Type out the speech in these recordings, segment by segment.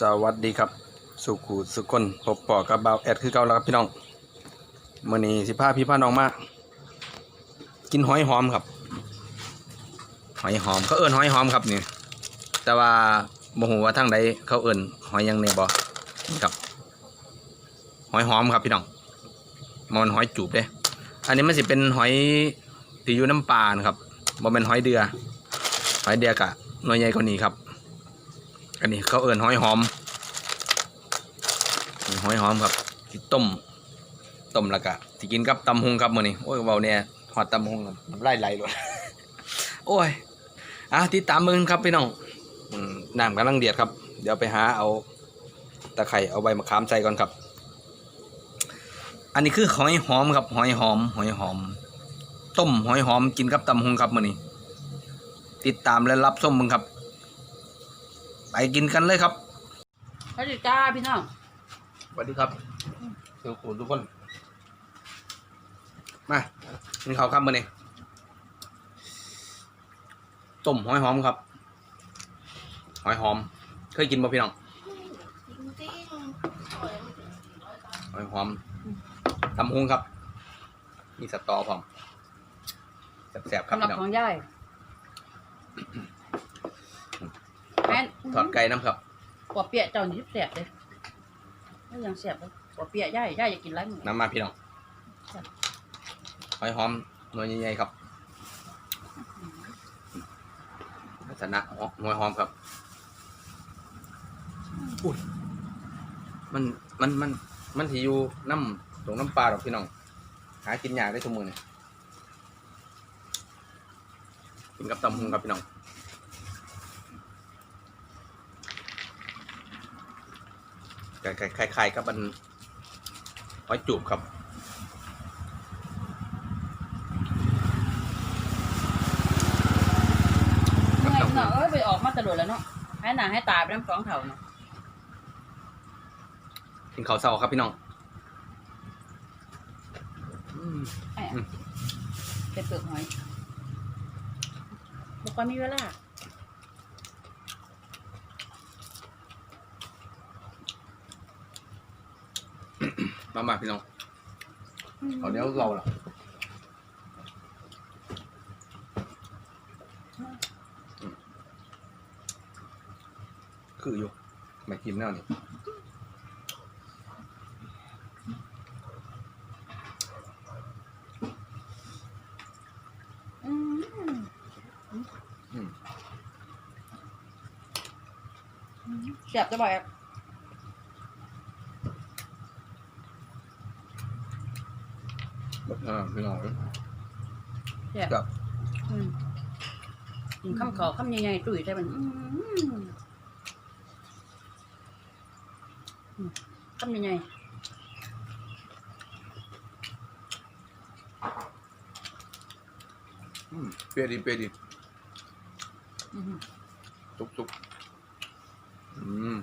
สวัสดีครับ สุขูสุคนพบปอกับเบาแอดคือเก่าแล้วครับพี่น้องเมื้อนี้สิพาพี่พาน้องมากินหอยหอมครับ หอยหอมเขาเอิ้นหอยหอมครับนี่แต่ว่าบ่ฮู้ว่าทางใดเขาเอิ้นหอยยังแน่บ่นี่ครับ หอยหอมครับพี่น้องมันหอยจูบเด้อันนี้มันสิเป็นหอยที่อยู่น้ำปลานครับบ่แม่นหอยเดือหอยเดือกะหน่วยใหญ่กว่านี้ครับ อันนี้เขาเอิ้นหอยหอมนี่หอยหอมครับที่ต้มต้มแล้วก็ที่กินกับตำหงครับมื้อนี้โอ้ยเว้าเนี่ยฮอดตำหงครับน้ำลายไหลเลยโอ้ยอะติดตามมึงครับพี่น้องน้ำกำลังเดือดครับ เดี๋ยวไปหาเอาตะไคร่เอาใบมะขามใส่ก่อนครับ อันนี้คือหอยหอมครับ หอยหอม หอยหอม ต้มหอยหอมกินกับตำหงครับมื้อนี้ ติดตามและรับชมมึงครับ กินกันเลยครับสวัสดีจ้าพี่น้องสวัสดีครับทุกคนทุกคน มากินข้าวครับมื้อนี้ต้มหอยหอมครับ หอยหอม เคยกินบ่พี่น้องจริงหอยหอมตำฮุงครับ มีสตอพร้อมแซ่บๆครับสำหรับพี่น้อง ของย่าย แม่นทอดไก่น้ำครับปัวเปียะเจ้านี่แสบเลยไม่ยังแสบเลยปัวเปียะย่ายย่ายอยากกินไรหมูน้ำมาพี่น้องหอยหอมหน่วยใหญ่ๆครับลักษณะหอยหอมครับอุ้ยมันมันมันมันที่อยู่น้ำตรงน้ำปลาดอกพี่น้อง หากินยากได้ทุกมือเนี่ยกินกับตำฮุงครับพี่น้อง คล้ายๆกับมันหอยจูบครับเมื่อยเนาะเอ้ยไปออกมาตะโดดแล้วเนาะให้หนาให้ตาไปน้ำสองเท่าเนาะกินข้าวเช้าครับพี่น้องอืมไอ้อะเป็นเปลือกหอยบุกคนมีเวลา มามาพี่น้องเอาเดี๋ยวเราล่ะอืมคืออยู่ไม่กินแน่นี่อืมอืมแสบจะบ่อยอะ อ่าพี่น้องเอ้ยแสบครับอืมกินข้ามขอข้ามใหญ่ๆตุ๋ยใช่มันอืมอืมข้ามใหญ่อืมเปรี้ยวดีเปรี้ยวดีๆอืมซุกซุกอืม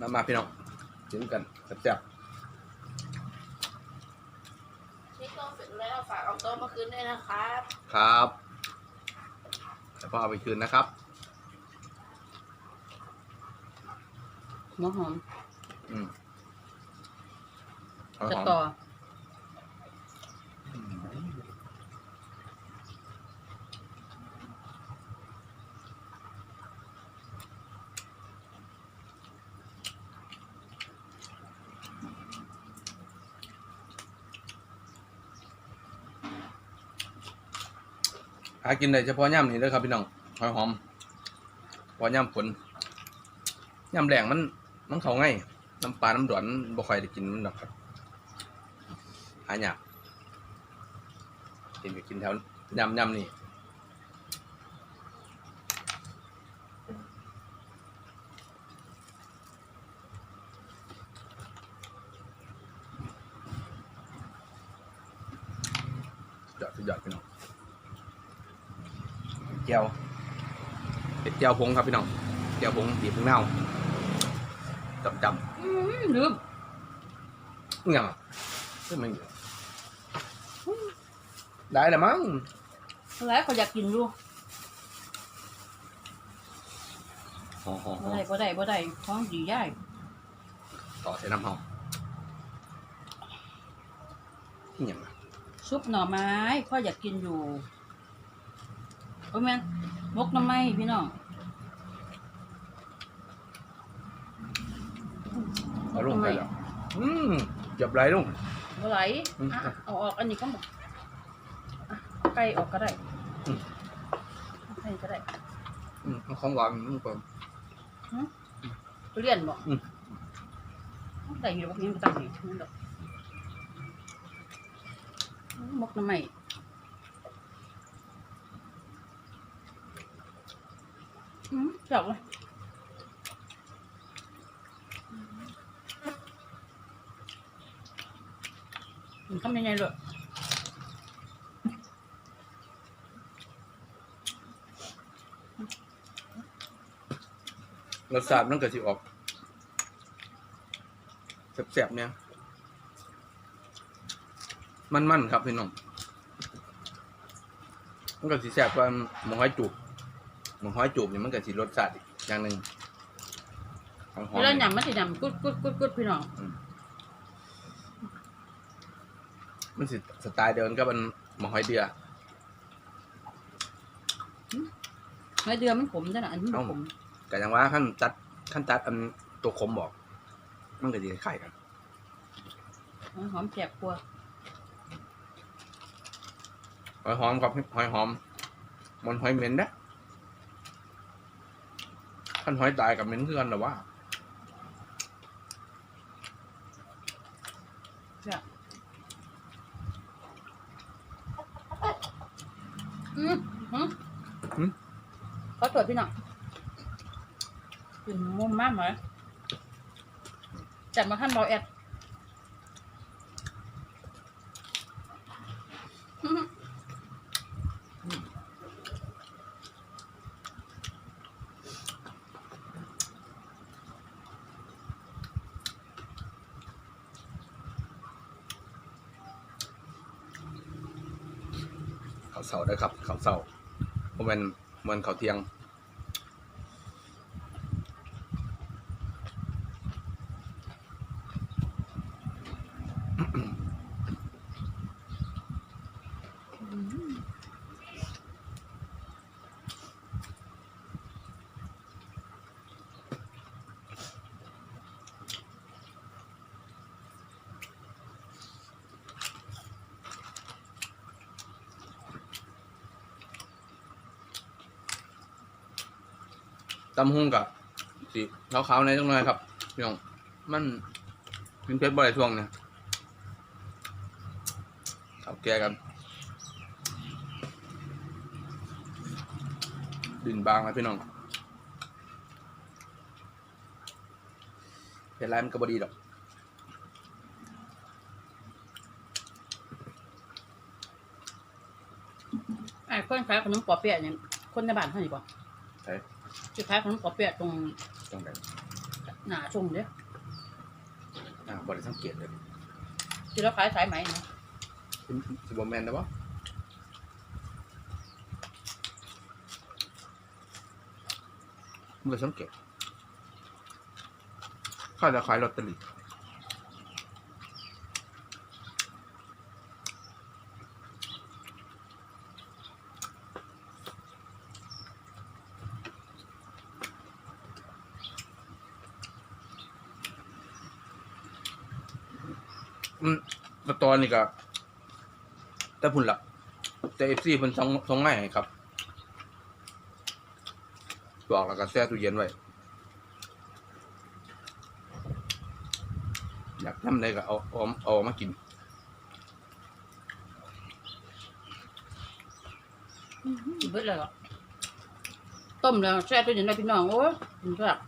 มามาพี่น้องกินกันแซ่บนี่ ก็เสร็จแล้วฝากเอาโต๊ะมาคืนด้วยนะครับๆครับแล้วพ่อเอาไปคืนนะครับ หัวหอมอืมเอาจะหอมต่อ กินได้เฉพาะย่ำนี่เด้อครับพี่น้องหอยหอมพอย่ำฝนย่ำแรงมันมันเขาง่ายน้ำปลาน้ำดวนบ่ค่อยได้กินมันหรอกครับหายากกินก็กินแถวยำยำนี่สุดยอดสุดยอดพี่น้อง แก้วเป็นแก้วพงครับพี่น้องแก้วพงบีบพงเน่าจำจอืมลืมำเนี่ยขึ้นมาอยู่ได้แล้วมั้งแล้วเขาอยากกินอยู่หอมหอมหบ่อมได้บ่ได้บ่ได้ของดีย่ายต่อใส่น้ำหอมที่อย่างไรซุปหน่อไม้พ่ออยากกินอยู่ โอ้แม่นมกหน้ำไม้พี่น้องเอาลงไปแล้วอืมจับไรลงบ่ไหลอืมอะเอาออกอันนี้ก็หมดอะเอาไก่ออกก็ได้อืมเอาไก่ก็ได้อืมเอาของหวานลงไปทุเรียนบ่อืมได้อยู่บ่ยังบ่ตั้งนี่นั่นดอกมกหน้ำไม้อืม จับเลยมันทำยังไงเลยรสชาติมันก็สิออกแซ่บๆเนี่ย มันๆครับพี่น้อง มันก็สิแซ่บกว่าหมูห้อยจูบ หมูห้อยจูบนี่มันก็สิรสชาติอีกอย่างหนึ่งหอมเวลาๆหยำมันจะหยำกุดกุดกุดกุดพี่น้องมันสิสไตล์เดิมกับมันหมูห้อยเดือเนื้อเดือมันขมจ้ะนะอันนี้มันเอ้า ขมก็อย่างว่าขั้นตัดขั้นตัดอันตัวขมบอก มันก็สิคล้ายๆกันมันหอมแสบกว่าหอยหอมกับหอยหอมมันหอยเหม็นนะ ขั้นหอยตายกับเหม็นคือกันหรอวะอืมอืมขอตรวจพี่น้องกินมุมมากไหมจัดมาขั้นเบาแอดอื้อหือ เขาวเสาได้ครับเขาวเสาเพราะ มันมันเขาวเที่ยงตำหุ่งกับสีขาวๆในตรงนั้ครับพี่น้องมันเป็นเพชรบ่อยช่วงเนี่ยเอาแกกันดินบางแล้วพี่น้องเพชรไรมันก็บดีดอกไอ้คนขายขนมปอเปี๊ยะเนี่ยคนในบ้านเท่าไหร่บ่ ใช่จะขายขนมปอเปี๊ยะตรงตรงไหนหน้าชมเด้ออ่าบริสังเกตเลยที่เราขายสายไหมนะสิบแมนได้ปะบริสังเกตข้าจะขายลอตเตอรี่ อืมสตอนนี่ก็แต่พุ่นละแต่เอฟซีเพิ่นส่งส่งมาให้ครับบอกแล้วก็แช่ตู้เย็นไว้อยากทำอะไรก็เอาเอาเอามากินเบิดเลยเหรอต้มแล้วแช่ตู้เย็นได้พี่น้องโอ้ยกินแบบ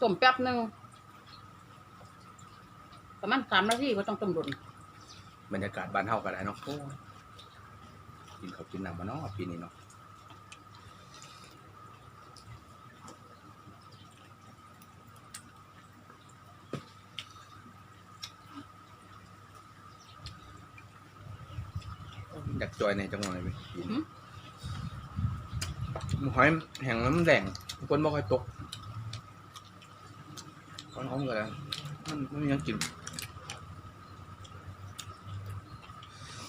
ต้มแป๊บหนึง ประมาณสามนาทีก็ต้องต้มดุนบรรยากาศบ้านเฮาก็ได้เนาะโอ้ยกินข้าวกินน้ำมาเนาะปีนี้เนาะอยากจอยในจังหวะไหนไหมปีนี้หอยแห้งน้ำแดงคนบ่ค่อยตกก้อนหอมกันเลยมันมันมีหยังกิน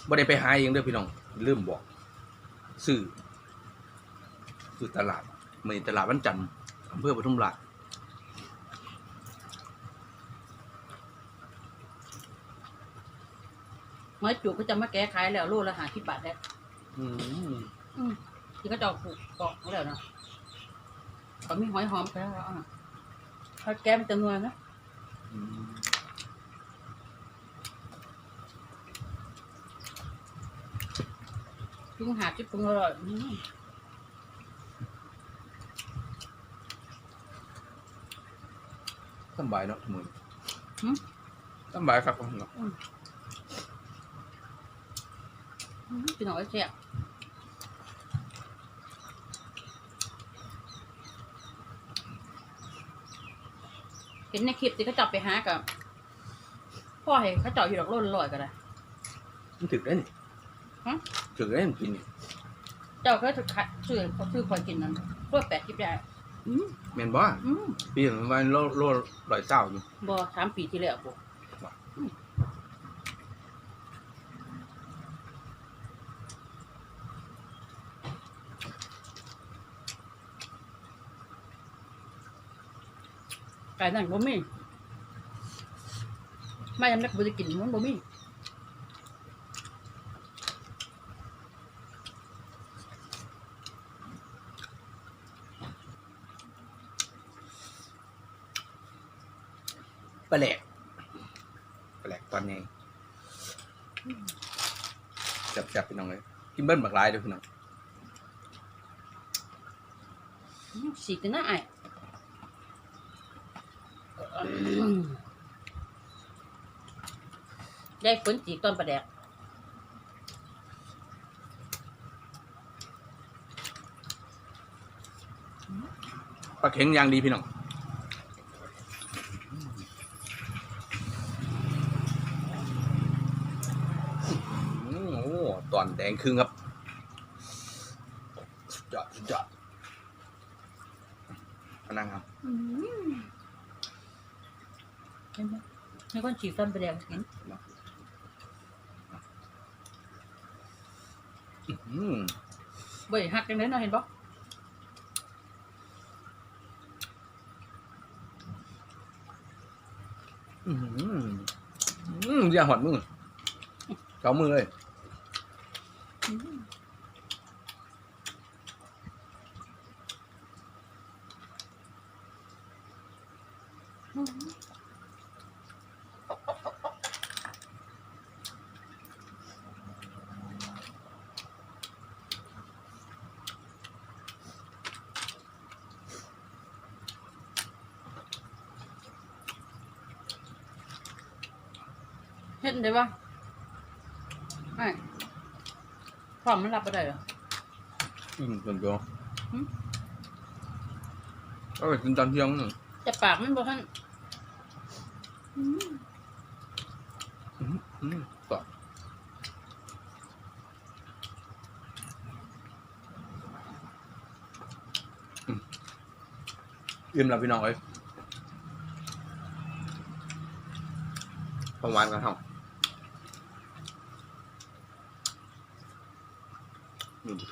บ่ได้ไปหาเองเด้อพี่น้องลืมบอกซื้อซื้อตลาดมีตลาดวันจันทร์อำเภอปทุมราชหอยจุกก็จะมาแก้ขายแล้วโลละห้าสิบบาทแล้วอืมอืมที่เขาจะเอาปลูกเกาะแล้วนะก็มีหอยหอมไปแล้วอะถ้าแก้มนจำนวนนะอืม จุงหาจุดปรุงอร่อยอืมสำบายเนาะทุกมือสำบายครับผมเนาะอืมพี่น้องไอ้แซ่บเห็นในคลิปที่เขาจับไปหากับพ่อให้เขาเจาะอยู่ดอกโลละร้อยก็ได้มันถึกได้นี่ฮะ ถึกได้มันกินนี่เจ้าก็จะขายซื้อเขาซื้อคอยกินนั้นร้อยแปดสิบได้อืมแม่นบ่อืมปีนวันโลโลร้อยเศร้าอยู่บ่สามปีที่แล้วบ่ไก่นั่นบ่มีไม่ยังนักบ่ได้กินมันบ่มี ปลาแหลกปลาแหลกตอนนี้แซ่บๆพี่น้องเลยกินเบิ้ลบักหลายเด้อพี่น้องอืมสีกันหน้าไอ้ได้ฝนจีกตอนประแดกปลาเข็งอย่างดีพี่น้องอืมโอ้ ตอนแดงครึ่งครับสุดยอดสุดยอดมานั่งครับเห็นไหมนี่คนจีกตอนประแดกกินอืมบ่ได้หักจังได๋เนาะเห็นบ่อืมอืมอย่าหอดมือเกามือเลย เฮ็ดได้บ่ไอ้พร้อมมันรับบ่ได้เหรอ อืมส่วนตัวหืม ก็ไปกินตอนเที่ยงนึงจะปากมันบ่ทันอืมอืมต่ออืมอิ่มแล้วพี่น้องเอ้ยประมาณกันเท่า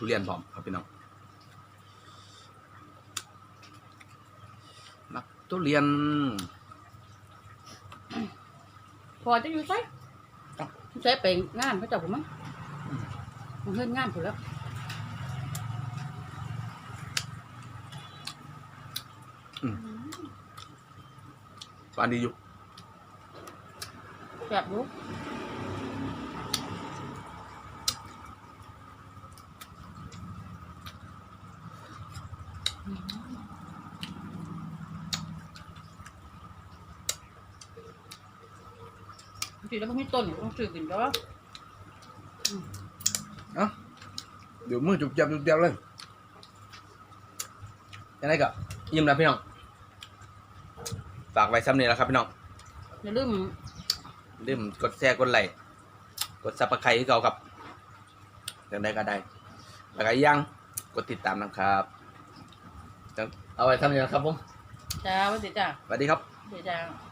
ทุเรียนพร้อมครับพี่น้องนักทุเรียนพอจะอยู่ไสครับใช้ไปงานเขาเจ้าผมมั้งมันเฮ็ดงานพุ่นแล้วปานดีอยู่แซ่บอ แล้วมันมีต้นต้องซื้อกินจ้ะเดี๋ยวมือจุบจับจุบจับเลยยังไงก็ยิ้มนะพี่น้องฝากไว้ซ้ำนี้แล้วครับพี่น้องอย่าลืมลืมกดแชร์กดไลค์กดซับสไครต์ให้เราครับยังได้ก็ได้แล้วก็อีกอยังกดติดตามนะครับเอาไว้ทำอย่างนี้นะครับผมจ้าสวัสดีจ้าสวัสดีครับสวัสดีจ้า